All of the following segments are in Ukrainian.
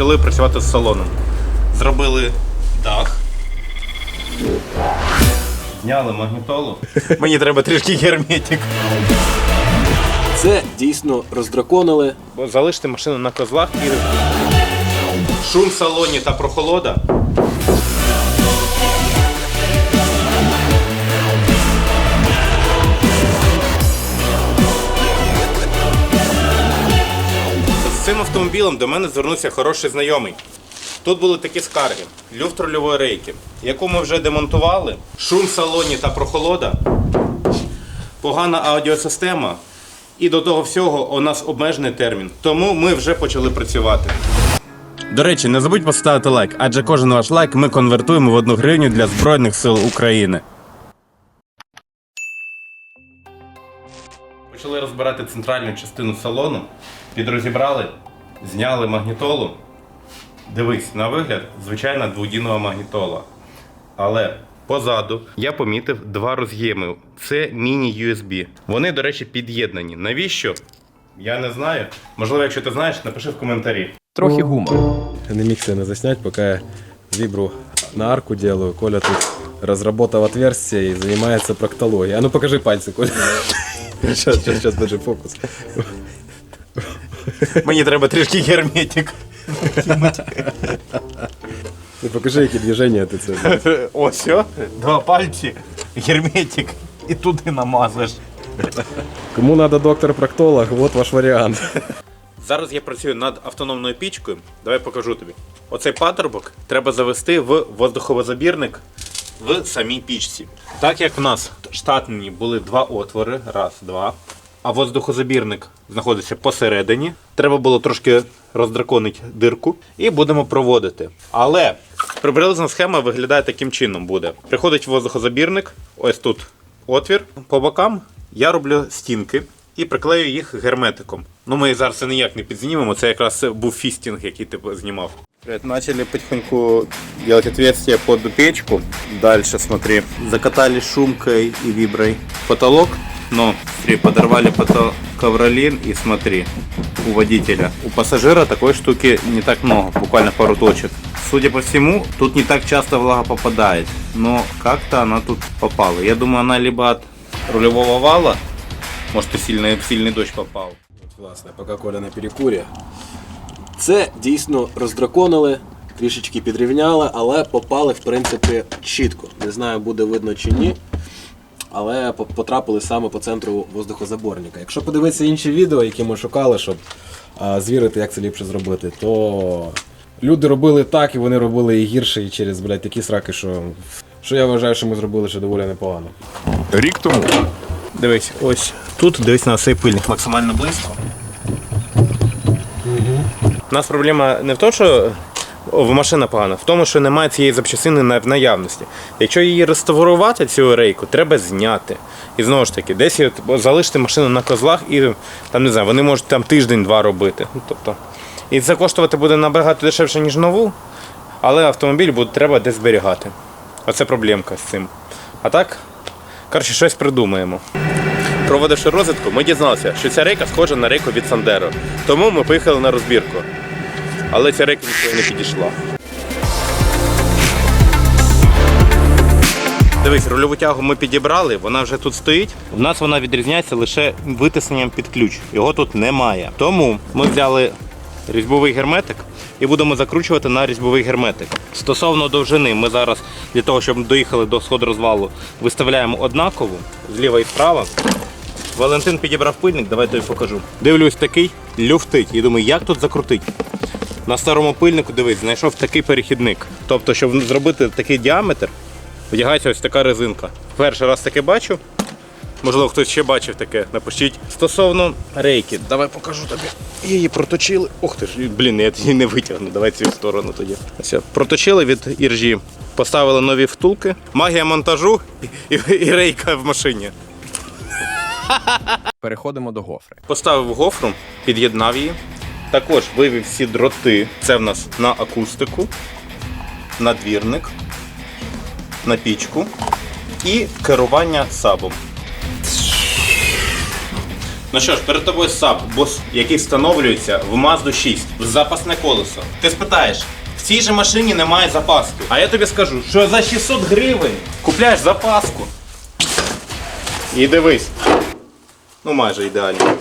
почали працювати з салоном. Зробили дах. Зняли магнітолу. Мені треба трішки герметик. Це дійсно роздраконили. Залиште залишити машину на козлах і шум в салоні та прохолода. Автомобілем до мене звернувся хороший знайомий. Тут були такі скарги: люфт рульової рейки, яку ми вже демонтували, шум в салоні та прохолода, погана аудіосистема. І до того всього у нас обмежений термін. Тому ми вже почали працювати. До речі, не забудь поставити лайк, адже кожен ваш лайк ми конвертуємо в одну гривню для Збройних сил України. Почали розбирати центральну частину салону, підрозібрали, зняли магнітолу. Дивись, на вигляд, звичайна дводінова магнітола. Але позаду я помітив два роз'єми. Це міні-USB. Вони, до речі, під'єднані. Навіщо? Я не знаю. Можливо, якщо ти знаєш, напиши в коментарі. Трохи гумору. Не міг це не заснять, пока я вибру на арку делаю. Коля тут разработал отверстие и занимается проктологией. А ну покажи пальцы, Коля. Сейчас, сейчас, сейчас, даже фокус. Мені треба трішки герметик. Ты покажи, які движения ти це. Ось, о, два пальці, герметик, і туди намазаєш. Кому надо доктор-проктолог, вот ваш варіант. Зараз я працюю над автономною пічкою. Давай покажу тобі. Оцей патрубок треба завести в воздуховозабірник в самій пічці. Так як в нас штатні були два отвори, раз, два. А воздухозабірник знаходиться посередині. Треба було трошки роздраконити дирку і будемо проводити. Але приблизна схема виглядає таким чином: буде. Приходить воздухозабірник, ось тут отвір. По бокам я роблю стінки і приклею їх герметиком. Ну, ми зараз це ніяк не підзнімемо, це якраз був фістінг, який ти знімав. Начали потихоньку делать отверстие под печку. Дальше, смотри, закатали шумкой и виброй потолок. Но, смотри, подорвали потом ковролин и смотри, у водителя. У пассажира такой штуки не так много, буквально пару точек. Судя по всему, тут не так часто влага попадает, но как-то она тут попала. Я думаю, она либо от рулевого вала, может и сильный, сильный дождь попал. Власне, поки Коля на перекурі. Це дійсно роздраконили, трішечки підрівняли, але попали, в принципі, чітко. Не знаю, буде видно чи ні. Але потрапили саме по центру воздухозаборника. Якщо подивитися інші відео, які ми шукали, щоб а, звірити, як це ліпше зробити, то люди робили так, і вони робили і гірше, і через блядь, такі сраки, що, що я вважаю, що ми зробили ще доволі непогано. Рік тому Дивись, ось тут дивись на цей пильник максимально близько. У нас проблема не в тому, що машина погана, в тому, що немає цієї запчастини в наявності. Якщо її реставрувати, цю рейку, треба зняти. І знову ж таки, десь залишити машину на козлах і там не знаю, вони можуть там тиждень-два робити. Ну, тобто, і це коштувати буде набагато дешевше, ніж нову, але автомобіль буде треба десь зберігати. Оце проблемка з цим. А так, коротше, щось придумаємо. Проводивши розвідку, ми дізналися, що ця рейка схожа на рейку від Сандеро. Тому ми поїхали на розбірку. Але ця рейка ніколи не підійшла. Дивись, рульову тягу ми підібрали, вона вже тут стоїть. У нас вона відрізняється лише витисненням під ключ. Його тут немає. Тому ми взяли різьбовий герметик і будемо закручувати на різьбовий герметик. Стосовно довжини, ми зараз для того, щоб доїхали до сходрозвалу, виставляємо однакову зліва і справа. Валентин підібрав пильник, давай тобі покажу. Дивлюсь, такий люфтить. І думаю, як тут закрутити? На старому пильнику, дивись, знайшов такий перехідник. Тобто, щоб зробити такий діаметр, вдягається ось така резинка. Перший раз таке бачу. Можливо, хтось ще бачив таке, напишіть. Стосовно рейки, давай покажу тобі. Її проточили. Ох ти ж, блін, я її не витягну. Давай цю сторону тоді. Ось, проточили від іржі. Поставили нові втулки. Магія монтажу і, і, і рейка в машині. Переходимо до гофри. Поставив гофру, під'єднав її. Також вивів всі дроти. Це в нас на акустику, на двірник, на пічку і керування сабом. Ну що ж, перед тобою САП, бос, який встановлюється в Mazda 6 в запасне колесо. Ти спитаєш, в цій же машині немає запаски. А я тобі скажу, що за 600 гривень купляєш запаску. І дивись. Ну майже ідеально.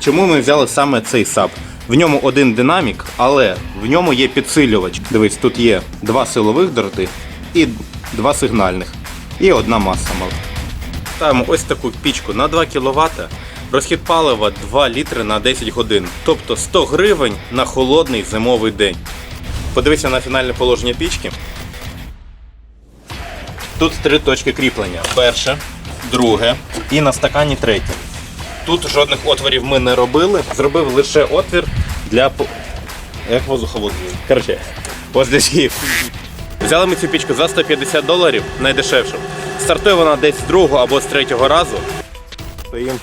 Чому ми взяли саме цей САП? В ньому один динамік, але в ньому є підсилювач. Дивись, тут є два силових дроти і два сигнальних. І одна маса мала. Ставимо ось таку пічку на 2 кВт. Розхід палива 2 літри на 10 годин. Тобто 100 гривень на холодний зимовий день. Подивися на фінальне положення пічки. Тут три точки кріплення. Перше, друге і на стакані третє. Тут жодних отворів ми не робили. Зробив лише отвір для як воздуховоду. Коротше, воздухів. Взяли ми цю пічку за 150 доларів, найдешевшу. Стартує вона десь з другого або з третього разу. Стоим,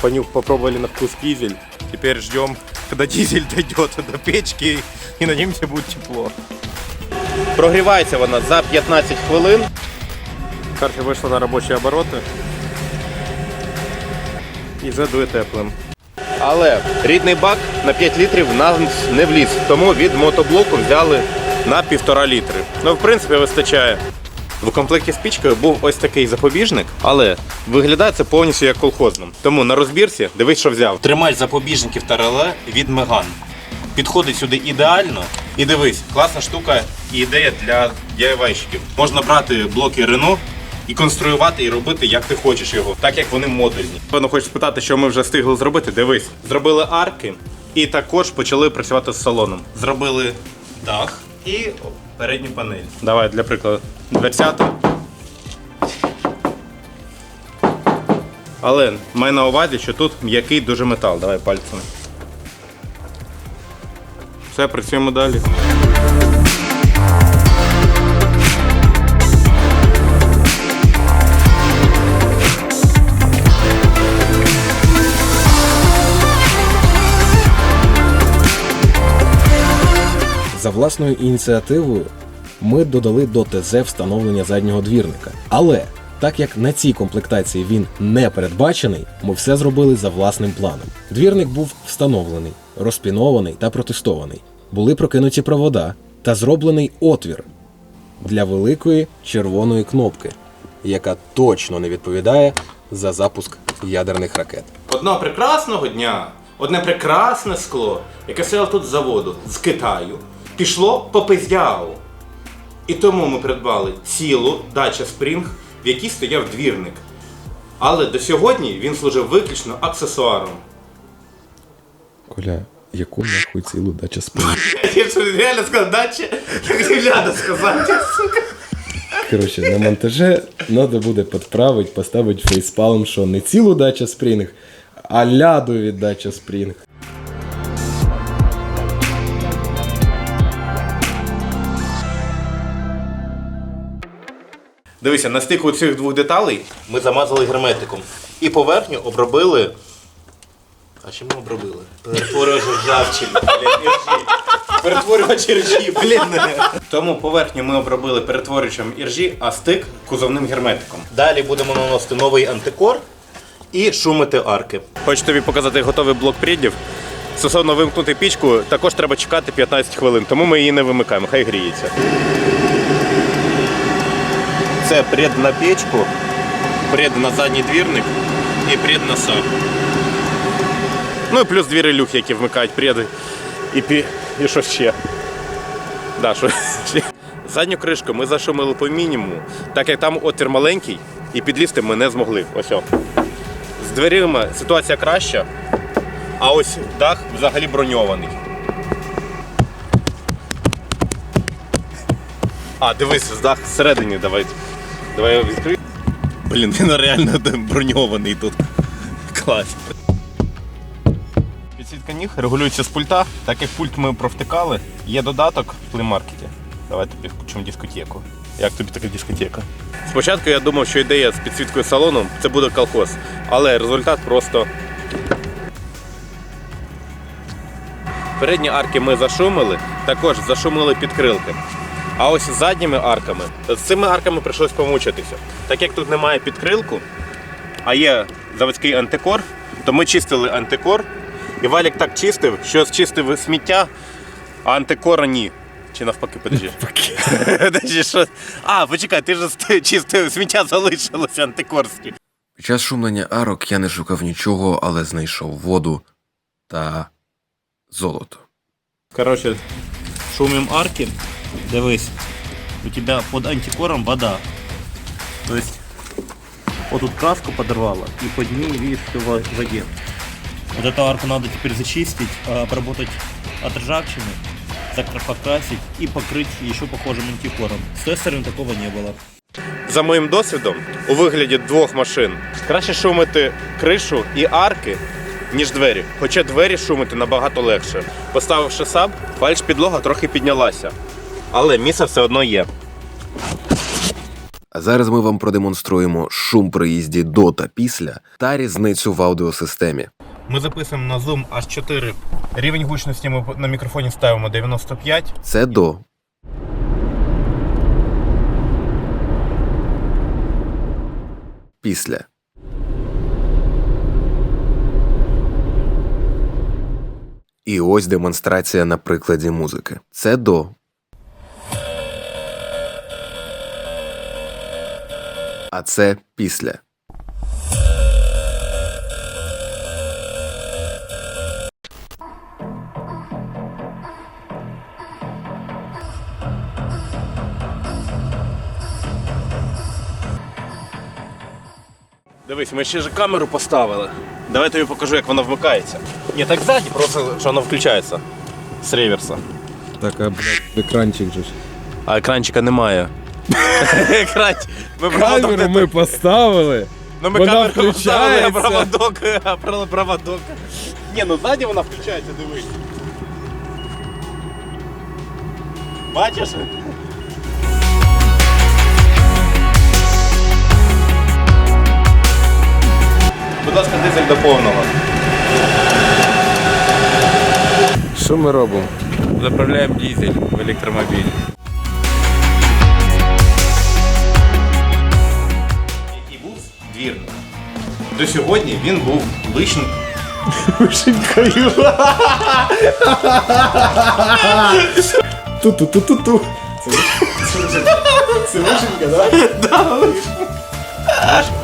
понюх, попробовали на вкус дизель. Теперь ждем, когда дизель дойдет до печки и надеемся будет тепло. Прогрівається вона за 15 хвилин. Карта вийшла на робочі обороти. І вже дує теплим. Але рідний бак на 5 літрів нас не вліз, тому від мотоблоку взяли на 1,5 літри. Ну, в принципі, вистачає. В комплекті з пічкою був ось такий запобіжник, але виглядає це повністю як колхозним. Тому на розбірці дивись, що взяв. Тримач запобіжників та реле від Меган. Підходить сюди ідеально. І дивись, класна штука і ідея для DIY-щиків. Можна брати блоки Renault і конструювати і робити, як ти хочеш його, так як вони модульні. Певно, хочеш спитати, що ми вже встигли зробити. Дивись, зробили арки і також почали працювати з салоном. Зробили дах і передню панель. Давай для прикладу. Дверцята. Але май на увазі, що тут м'який дуже метал. Давай пальцями. Все, працюємо далі. Власною ініціативою ми додали до ТЗ встановлення заднього двірника. Але так як на цій комплектації він не передбачений, ми все зробили за власним планом. Двірник був встановлений, розпінований та протестований. Були прокинуті провода та зроблений отвір для великої червоної кнопки, яка точно не відповідає за запуск ядерних ракет. Одного прекрасного дня, одне прекрасне скло, яке село тут з заводу з Китаю, пішло по пиздяву. І тому ми придбали цілу дача Спрінг, в якій стояв двірник. Але до сьогодні він служив виключно аксесуаром. Коля, яку нахуй цілу дача спину? Я що, реально сказав дача, як гляда сказати. Коротше, на монтаже треба буде підправити, поставити фейспалм, що не цілу дача спрінг, а ляду від дача спрінг. Дивися, на стику цих двох деталей ми замазали герметиком. І поверхню обробили. А чим ми обробили? Перетворювач ржавчини. Перетворювач іржі, блін. Тому поверхню ми обробили перетворювачем іржі, а стик кузовним герметиком. Далі будемо наносити новий антикор і шумити арки. Хочу тобі показати готовий блок пріддів. Стосовно вимкнути пічку, також треба чекати 15 хвилин, тому ми її не вимикаємо, хай гріється. Це пред на печку, пред на задній двірник і пред на сам. Ну і плюс дві релюхи, які вмикають преди. І, пі... і що ще? Да, що? Задню кришку ми зашумили по мінімуму, так як там отвір маленький, і підлізти ми не змогли. Ось о. З дверима ситуація краща, а ось дах взагалі броньований. А, дивись, дах всередині давай. Давай його відкрию. Блін, він реально броньований тут. Клас. Підсвітка ніг регулюється з пульта, так як пульт ми провтикали, є додаток в плеймаркеті. Давай тобі включимо дискотеку. Як тобі така дискотека? Спочатку я думав, що ідея з підсвіткою салону це буде колхоз, але результат просто. Передні арки ми зашумили, також зашумили підкрилки. А ось з задніми арками, з цими арками прийшлось помучитися. Так як тут немає підкрилку, а є заводський антикор, то ми чистили антикор, і Валік так чистив, що зчистив сміття, а антикора ні. Чи навпаки, подожди. Подожди, що? А, почекай, ти ж чистив, сміття залишилося антикорське. Під час шумлення арок я не шукав нічого, але знайшов воду та золото. Короче, шумим арки. Дивись, у тебя под антикором вода. То есть, вот тут краску подорвала, и под ней, видишь, все в воде. Вот эту арку надо теперь зачистить, а, обработать от ржавчины, покрасить и покрыть еще похожим антикором. С той стороны такого не было. За моїм досвідом, у вигляді двох машин, краще шумити кришу і арки, ніж двері. Хоча двері шумити набагато легше. Поставивши саб, фальш підлога трохи піднялася. Але місце все одно є. А зараз ми вам продемонструємо шум при їзді до та після та різницю в аудіосистемі. Ми записуємо на Zoom H4. Рівень гучності ми на мікрофоні ставимо 95. Це до. Після. І ось демонстрація на прикладі музики. Це до. А це після. Дивись, ми ще ж камеру поставили. Давай тобі покажу, як вона вмикається. Ні, так ззаді, просто що вона включається з реверса. Так, а блядь, екранчик же ж. А екранчика немає. Ми проводок Камеру не- ми поставили. Ну ми вона камеру поставили, а включається. проводок, а про- проводок. Ні, ну ззаді вона включається, дивись. Бачиш? Будь ласка, дизель до повного. Що ми робимо? Заправляємо дизель в електромобіль. До сьогодні він був лишним. Вишенькою. Ту-ту-ту-ту-ту. Це вишенька, так?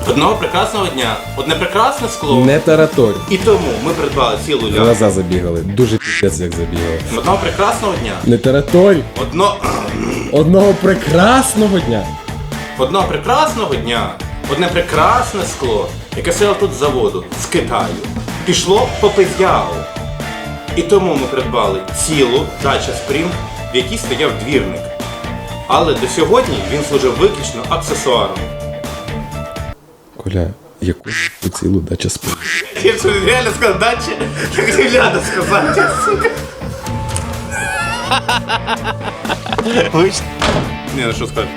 Одного прекрасного дня, одне прекрасне скло. Не тараторь. І тому ми придбали цілу лягу. Глаза забігали. Дуже піздець як забігали. Одного прекрасного дня. Не тараторь. Одно... Одного прекрасного дня. Одного прекрасного дня. Одне прекрасне скло, яке село тут з заводу, з Китаю, пішло по пизяву. І тому ми придбали цілу дача Спрінг, в якій стояв двірник. Але до сьогодні він служив виключно аксесуаром. Коля, яку ти цілу дача спи? Я що, реально сказав дача? Я хотів ляда сказати, сука. Ні, ну що сказати.